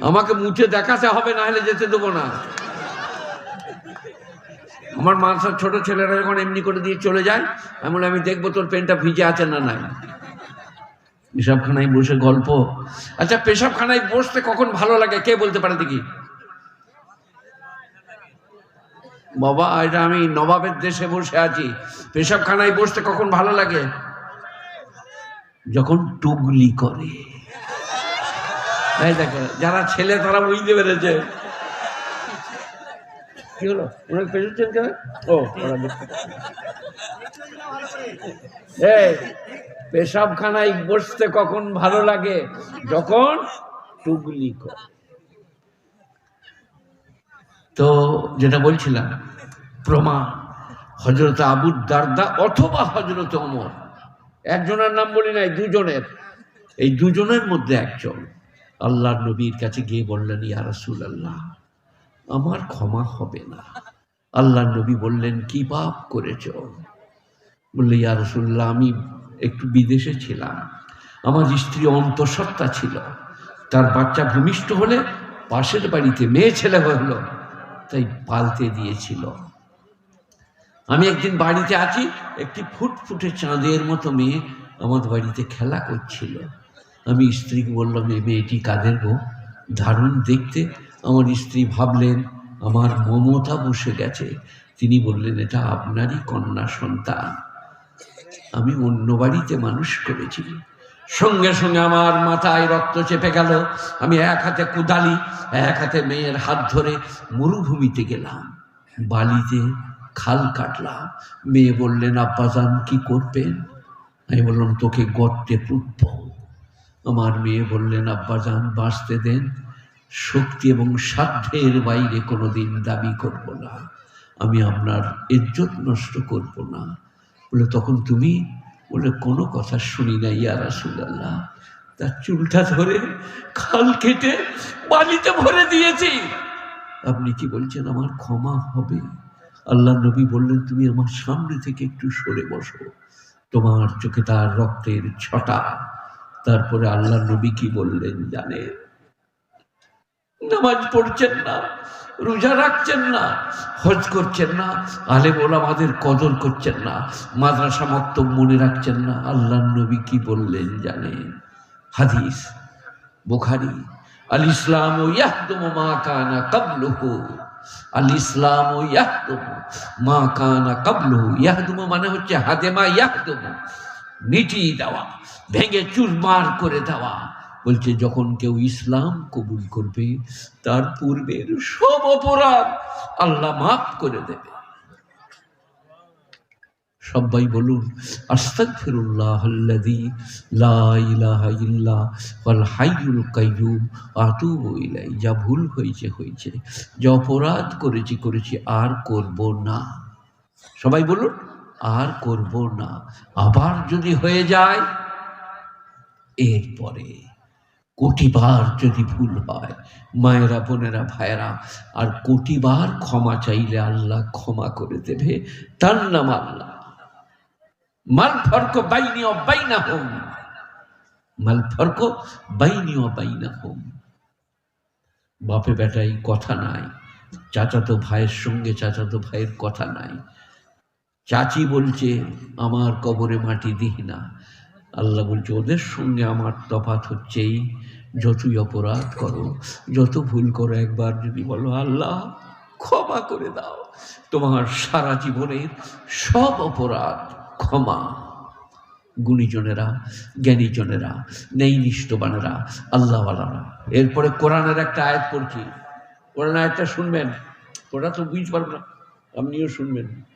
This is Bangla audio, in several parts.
আমাকে মুছে দেখাতে হবে না হলে যেতে দেবো না। আমার মানসার ছোট ছেলেরা যখন এমনি করে দিয়ে চলে যায়, আমি বলে আমি দেখব তোর পেনটা ভিজে আছে না নাই? পেশাবখানায় বসে গল্প। আচ্ছা পেশাবখানায় বসতে কখন ভালো লাগে? কে বলতে পারে দেখি? বাবা, এটা আমি নবাবের দেশে বসে আছি। পেশাবখানায় বসতে কখন ভালো লাগে? যখন টুগলি করে। যারা ছেলে, তারা বুঝতে পেরেছে। কি হলো? পেরেছেন কেন ও পেশাবখানায় বসতে কখন ভালো লাগে? যখন টুগলি তো যেটা বলছিলাম, প্রমাণ হজরত আবু দারদা অথবা হজরত অমর একজনের নাম বলি নাই, দুজনের। এই দুজনের মধ্যে একজন। আল্লাহ নবীর কাছে গিয়ে বললেন, ইয়া রাসূল আল্লাহ আমার ক্ষমা হবে না। আল্লাহ নবী বললেন, কি পাপ করেছ? বললে, ইয়া রাসূলুল্লাহ, আমি একটু বিদেশে ছিলাম। আমার স্ত্রী অন্তঃসত্ত্বা ছিল। তার বাচ্চা ভূমিষ্ঠ হলে পাশের বাড়িতে মেয়ে ছেলে হলো, তাই পালতে দিয়েছিল। আমি একদিন বাড়িতে আছি, একটি ফুটফুটে চাঁদের মতো মেয়ে আমাদের বাড়িতে খেলা করছিল। আমি স্ত্রীকে বললাম এই মেয়েটি কাদের গো? দারুণ দেখতে আমার স্ত্রী ভাবলেন, আমার মমতা বসে গেছে। তিনি বললেন, এটা আপনারই কন্যা সন্তান। আমি অন্য বাড়িতে মানুষ করেছি। সঙ্গে সঙ্গে আমার মাথায় রক্ত চেপে গেল। আমি এক হাতে কুদালি, এক হাতে মেয়ের হাত ধরে মরুভূমিতে গেলাম। বালিতে খাল কাটলাম। মেয়ে বললেন, আব্বাজান কি করবেন? আমি বললাম, তোকে গর্তে পুতব। আমার মেয়ে বললেন আব্বাজান বাঁচতে দেন। শক্তি এবং সাধ্যের বাইরে কোনোদিন দাবি করব না। আমি আপনার ইজ্জত নষ্ট করব না। বলে, তখন তুমি? বলে, কোনো কথা শুনি না ইয়া রাসূলুল্লাহ। তার চুলটা ধরে খাল কেটে বালিতে ভরে দিয়েছি। আপনি কি বলছেন, আমার ক্ষমা হবে? আল্লাহ নবী বললেন, তুমি আমার সামনে থেকে একটু সরে বসো। তোমার চোখে তার রক্তের ছটা তারপরে আল্লাহ নবী কি বললেন জানে নামাজ পড়ছেন না, রোজা রাখছেন না, হজ করছেন না আলে আমাদের কদর করছেন না, মাদ্রাসা মক্তব মনে রাখছেন না, আল্লাহ নবী কি বললেন জানেন? হাদিস, বুখারি আল ইসলাম ও ইয়াহদুম মা কানা কাবলুহু আল ইসলাম ও ইয়াহদুম মা কানা কাবলুহু, ইয়াহদুম মানে হচ্ছে হাদেমা ইয়াহদুম মিটিয়ে দেওয়া, ভেঙে চুরমার করে দেওয়া। বলছে, যখন কেউ ইসলাম কবুল করবে, তার পূর্বের সব অপরাধ আল্লাহ মাফ করে দেবে। সবাই বলুন, আস্তাগফিরুল্লাহ আল্লাযী লা ইলাহা ইল্লা ওয়াল হাইয়ুল কাইয়্যুম আতুবু ইলাই যা ভুল হয়েছে হয়েছে। যা অপরাধ করেছি করেছি, আর করব না। সবাই বলুন। আর করব না। আবার যদি হয়ে যায়, এরপরে কোটিবার যদি ভুল হয়, মায়েরা, বোনেরা, ভাইয়েরা, আর কোটিবার ক্ষমা চাইলে আল্লাহ ক্ষমা করে দেবে। তার নাম আল্লাহ। মাল ফর্ক বাইনি ও বাইনা হোম মাল ফর্ক বাইনি ও বাইনা হোম বাপে বেটাই কথা নাই। চাচাতো ভাইয়ের সঙ্গে চাচাতো ভাইয়ের কথা নাই। চাচি বলছে, আমার কবরে মাটি দিই না। আল্লাহ বলছে, ওদের সঙ্গে আমার তফাৎ হচ্ছেই। যতই অপরাধ করো, যত ভুল করো, একবার যদি বলো, আল্লাহ, ক্ষমা করে দাও। তোমার সারা জীবনের সব অপরাধ ক্ষমা। গুণীজনেরা, জ্ঞানীজনেরা নেইনিষ্ঠবানেরা আল্লাহওয়ালারা। এরপরে কোরআনের একটা আয়াত পড়ছি। কোরআন আয়াতটা শুনবেন? ওটা তো বুঝতে পারব না। আপনিও শুনবেন।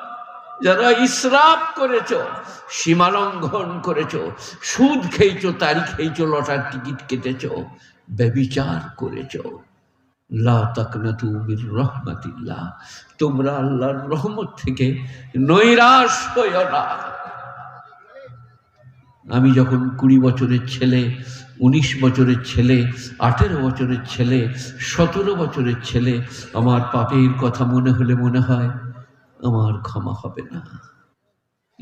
যারা ইসরাফ করেছ, সীমা লঙ্ঘন করেছ, সুদ খেয়েছ তারিখ খেয়েছ, লটার টিকিট কেটেছ, ব্যবিচার করেছ। রহমাতিল্লাহ তোমরা আল্লাহর রহমত থেকে নৈরাশ হইও না। আমি যখন কুড়ি বছরের ছেলে, উনিশ বছরের ছেলে, আঠেরো বছরের ছেলে, সতেরো বছরের ছেলে, আমার পাপের কথা মনে হলে মনে হয় আমার ক্ষমা হবে না।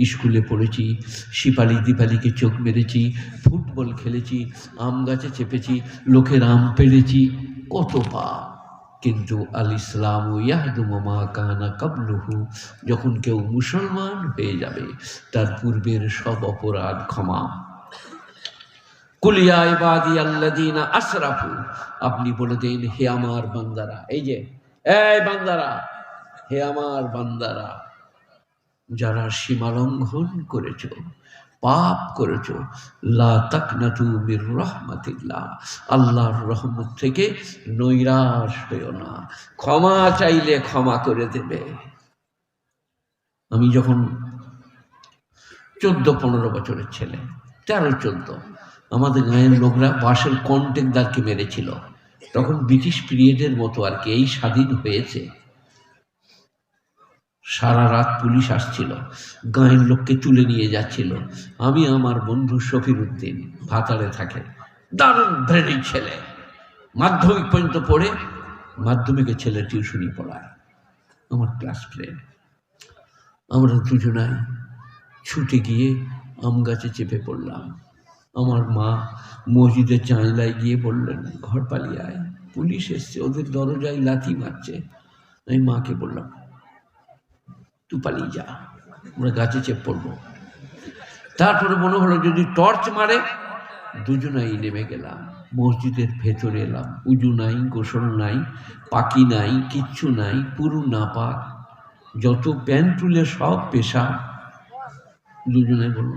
স্কুলে পড়েছি, শিপালি দীপালিকে চোখ মেরেছি, ফুটবল খেলেছি, আম গাছে চেপেছি, লোকের আম পেড়েছি, কত পাপ। কিন্তু আল ইসলাম ইয়াহদুমা কানা কাবলুহু, যখন কেউ মুসলমান হয়ে যাবে, তার পূর্বের সব অপরাধ ক্ষমা। কুলিয়া ইবাদি আল্লাদিনা আসরাফু, আপনি বলে দিন, হে আমার বান্দারা, এই যে, এই বান্দারা হে আমার বান্দারা, যারা সীমালঙ্ঘন করেছ, পাপ করেছ, লা আল্লাহর রহমত থেকে নৈরাশ হইও না, ক্ষমা চাইলে ক্ষমা করে দেবে। আমি যখন চোদ্দ, পনেরো বছরের ছেলে, তেরো, চোদ্দ, আমাদের গাঁয়ের লোকরা বাসের কন্ট্রাক্টদারকে মেরেছিল। তখন ব্রিটিশ পিরিয়ডের মতো আর কি এই স্বাধীন হয়েছে। সারা রাত পুলিশ আসছিল। গাঁয়ের লোককে তুলে নিয়ে যাচ্ছিল। আমি আমার বন্ধু শফির উদ্দিন ভাতারে থাকে। দারুণ ব্রেনি ছেলে। মাধ্যমিক পর্যন্ত পড়ে মাধ্যমিকে ছেলে টিউশনি পড়ায়। আমার ক্লাস ফ্রেন্ড। আমরা দুজনাই ছুটে গিয়ে আম গাছে চেপে পড়লাম। আমার মা মসজিদের জানলায় গিয়ে বললেন, ঘর পালিয়ে আয়। পুলিশ এসছে, ওদের দরজায় লাথি মারছে। আমি মাকে বললাম তুই পালিয়ে যা আমরা গাছে চেপ পড়ব। তারপরে মনে হলো যদি টর্চ মারে, দুজনাই নেমে গেলাম। মসজিদের ভেতরে এলাম। উজু নাই, গোসল নাই পাকি নাই, কিচ্ছু নাই, পুরু না পাক। যত প্যান্ট তুলে সব পেশা। দুজনে বলল,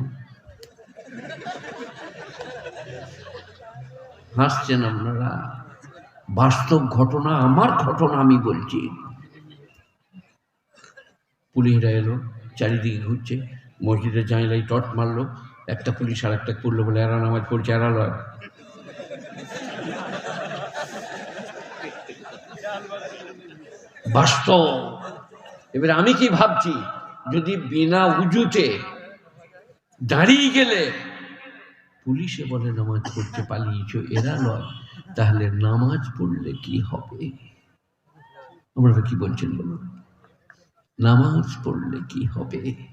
হাসছেন আপনারা? বাস্তব ঘটনা, আমার ঘটনা আমি বলছি। পুলিশরা এলো, চারিদিকে ঘুরছে। মসজিদের জানলাই টট মারলো, একটা পুলিশ আর একটা করল বলে এরা নামাজ পড়ছে, এরা লয়। বাস্তব। এবার আমি কি ভাবছি, যদি বিনা উজুতে দাঁড়িয়ে গেলে পুলিশে বলে নামাজ পড়তে পালিয়েছ, এরা লয়। তাহলে নামাজ পড়লে কি হবে? আপনারা কি বলছেন বলুন? নামাজ পড়লে কি হবে?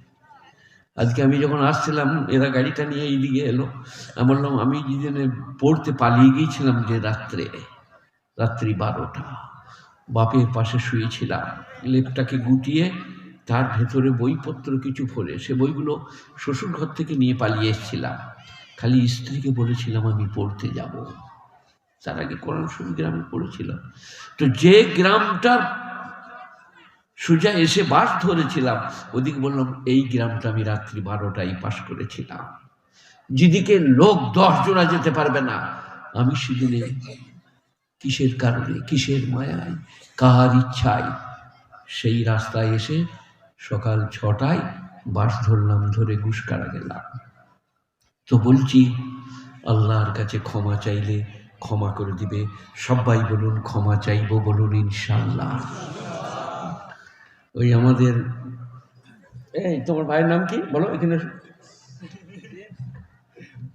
আজকে আমি যখন আসছিলাম, এরা গাড়িটা নিয়ে এইদিকে এলো। আমি বললাম, আমি যেদিনে পড়তে পালিয়ে গিয়েছিলাম যে রাত্রে, রাত্রি বারোটা, বাপের পাশে শুয়েছিলাম। লেপটাকে গুটিয়ে তার ভেতরে বইপত্র কিছু ভরে সে বইগুলো শ্বশুর ঘর থেকে নিয়ে পালিয়ে এসেছিলাম। খালি স্ত্রীকে বলেছিলাম, আমি পড়তে যাব। তার আগে কোরআন শরীফ গ্রামে পড়েছিলাম তো যে গ্রামটার সোজা এসে বাস ধরেছিলাম। ওদিকে বললাম, এই গ্রামটা আমি রাত্রি বারোটায় পাশ করেছিলাম। যেদিকে লোক দশ জোড়া যেতে পারবে না, আমি সেদিনে কিসের কারণে, কিসের মায়ায় কার ইচ্ছায়? সেই রাস্তায় এসে সকাল ছটায় বাস ধরলাম, ধরে ঘুষকারা গেলাম। তো বলছি, আল্লাহর কাছে ক্ষমা চাইলে ক্ষমা করে দিবে। সবাই বলুন, ক্ষমা চাইব বলুন ইনশাল্লাহ ওই আমাদের এই তোমার ভাইয়ের নাম কি? বলো এখানে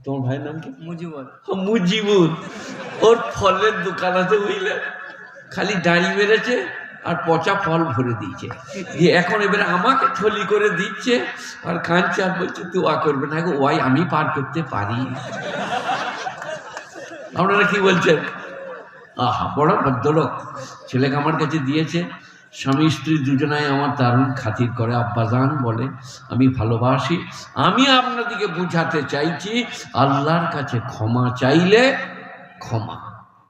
তোমার ভাইয়ের নাম কি? মুজিবর। মুজিবুর। ওর ফলের দোকান আছে বুঝলে? খালি দাড়ি মেরেছে আর পচা ফল ভরে দিয়েছে। দিয়ে এখন এবারে আমাকে থলি করে দিচ্ছে আর কাঁদছে আর বলছে তুই ওয়া করবে না ওয়াই আমি পার করতে পারি। আপনারা কি বলছেন? আহা বড় ভদ্রলোক। ছেলেকে আমার কাছে দিয়েছে। স্বামী স্ত্রী দুজনাই আমার দারুণ খাতির করে আব্বাজান বলে, আমি ভালোবাসি। আমি আপনাদেরকে বুঝাতে চাইছি, আল্লাহর কাছে ক্ষমা চাইলে ক্ষমা